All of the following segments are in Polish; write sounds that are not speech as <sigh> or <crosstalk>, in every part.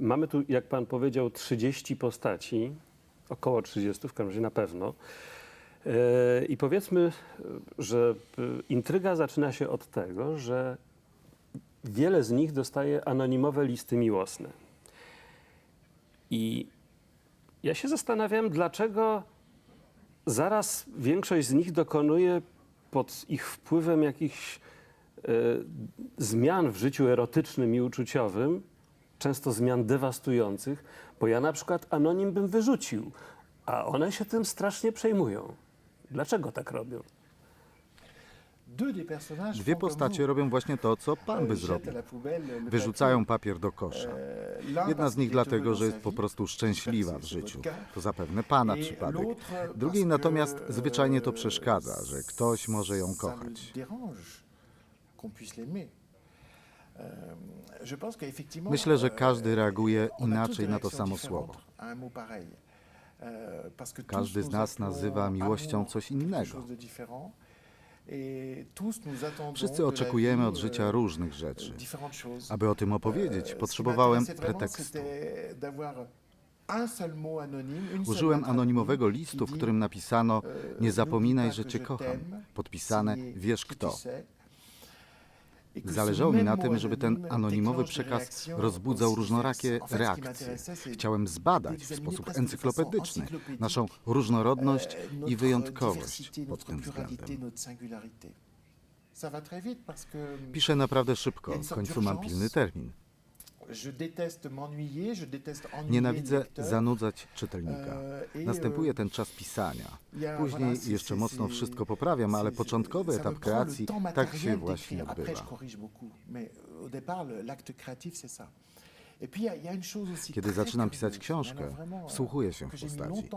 mamy tu, jak pan powiedział, 30 postaci, około 30 w każdym razie na pewno. E, I powiedzmy, że e, intryga zaczyna się od tego, że wiele z nich dostaje anonimowe listy miłosne. I ja się zastanawiam, dlaczego zaraz większość z nich dokonuje pod ich wpływem jakichś e, zmian w życiu erotycznym i uczuciowym, często zmian dewastujących, bo ja na przykład anonim bym wyrzucił, a one się tym strasznie przejmują. Dlaczego tak robią? Dwie postacie robią właśnie to, co pan by zrobił. Wyrzucają papier do kosza. Jedna z nich dlatego, że jest po prostu szczęśliwa w życiu. To zapewne pana przypadek. Drugiej natomiast zwyczajnie to przeszkadza, że ktoś może ją kochać. Myślę, że każdy reaguje inaczej na to samo słowo. Każdy z nas nazywa miłością coś innego. Wszyscy oczekujemy od życia różnych rzeczy. Aby o tym opowiedzieć, potrzebowałem pretekstu. Użyłem anonimowego listu, w którym napisano Nie zapominaj, że cię kocham. Podpisane Wiesz kto. Zależało mi na tym, żeby ten anonimowy przekaz rozbudzał różnorakie reakcje. Chciałem zbadać w sposób encyklopedyczny naszą różnorodność i wyjątkowość pod tym względem. Piszę naprawdę szybko, w końcu mam pilny termin. Nienawidzę zanudzać czytelnika. Następuje ten czas pisania. Później jeszcze mocno wszystko poprawiam, ale początkowy etap kreacji tak się właśnie odbywa. Kiedy zaczynam pisać książkę, wsłuchuję się w postaci.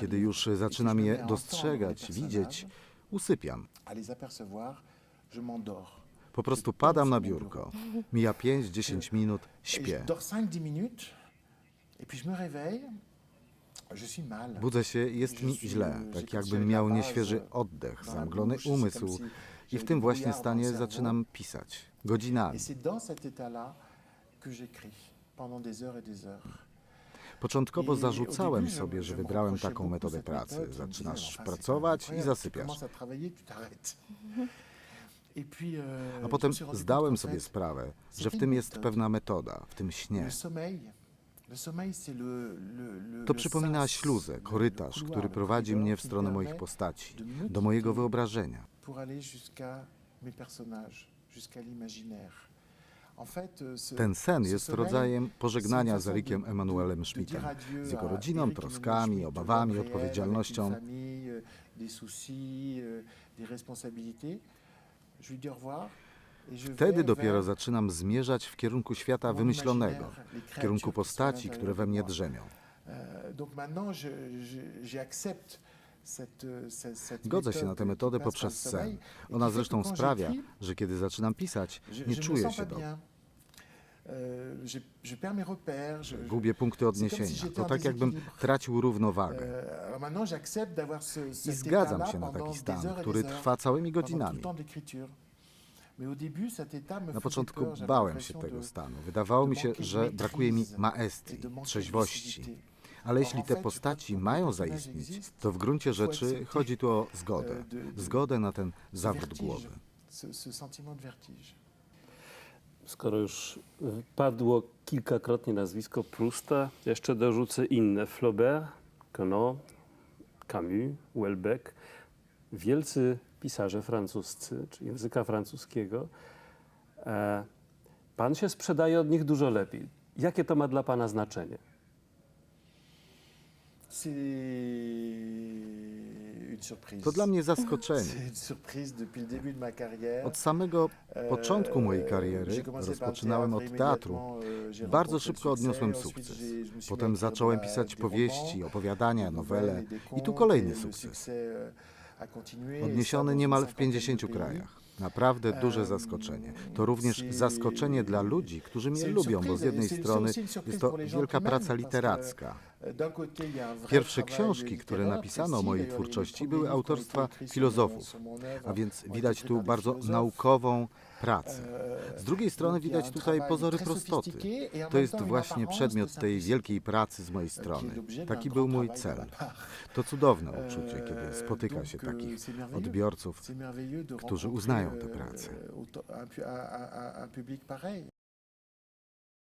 Kiedy już zaczynam je dostrzegać, widzieć, usypiam. Po prostu padam na biurko. Mija 5-10 minut, śpię. Budzę się, jest mi źle, tak jakbym miał nieświeży oddech, zamglony umysł. I w tym właśnie stanie zaczynam pisać. Godzinami. Początkowo zarzucałem sobie, że wybrałem taką metodę pracy. Zaczynasz pracować i zasypiasz. <laughs> A potem zdałem sobie sprawę, że w tym jest pewna metoda, w tym śnie. To przypomina śluzę, korytarz, który prowadzi mnie w stronę moich postaci, do mojego wyobrażenia. Ten sen jest rodzajem pożegnania z Erikiem Emanuelem Schmidtem, z jego rodziną, troskami, obawami, odpowiedzialnością. Wtedy dopiero zaczynam zmierzać w kierunku świata wymyślonego, w kierunku postaci, które we mnie drzemią. Godzę się na tę metodę poprzez sen. Ona zresztą sprawia, że kiedy zaczynam pisać, nie czuję się dobrze. Gubię punkty odniesienia. To tak jakbym tracił równowagę. I zgadzam się na taki stan, który trwa całymi godzinami. Na początku bałem się tego stanu. Wydawało mi się, że brakuje mi maestrii, trzeźwości. Ale jeśli te postaci mają zaistnieć, to w gruncie rzeczy chodzi tu o zgodę. Zgodę na ten zawrót głowy. Skoro już padło kilkakrotnie nazwisko Prousta, jeszcze dorzucę inne. Flaubert, Queneau, Camus, Welbeck. Wielcy pisarze francuscy, czy języka francuskiego. E, Pan się sprzedaje od nich dużo lepiej. Jakie to ma dla Pana znaczenie? To dla mnie zaskoczenie. <laughs> Od samego początku mojej kariery rozpoczynałem od teatru. Bardzo szybko odniosłem sukces. Potem zacząłem pisać powieści, opowiadania, nowele i tu kolejny sukces. Odniesiony niemal w 50 krajach. Naprawdę duże zaskoczenie. To również zaskoczenie dla ludzi, którzy mnie lubią, bo z jednej strony jest to wielka praca literacka. Pierwsze książki, które napisano o mojej twórczości, były autorstwa filozofów, a więc widać tu bardzo naukową, pracy. Z drugiej strony widać tutaj pozory prostoty. To jest właśnie przedmiot tej wielkiej pracy z mojej strony. Taki był mój cel. To cudowne uczucie, kiedy spotyka się takich odbiorców, którzy uznają tę pracę.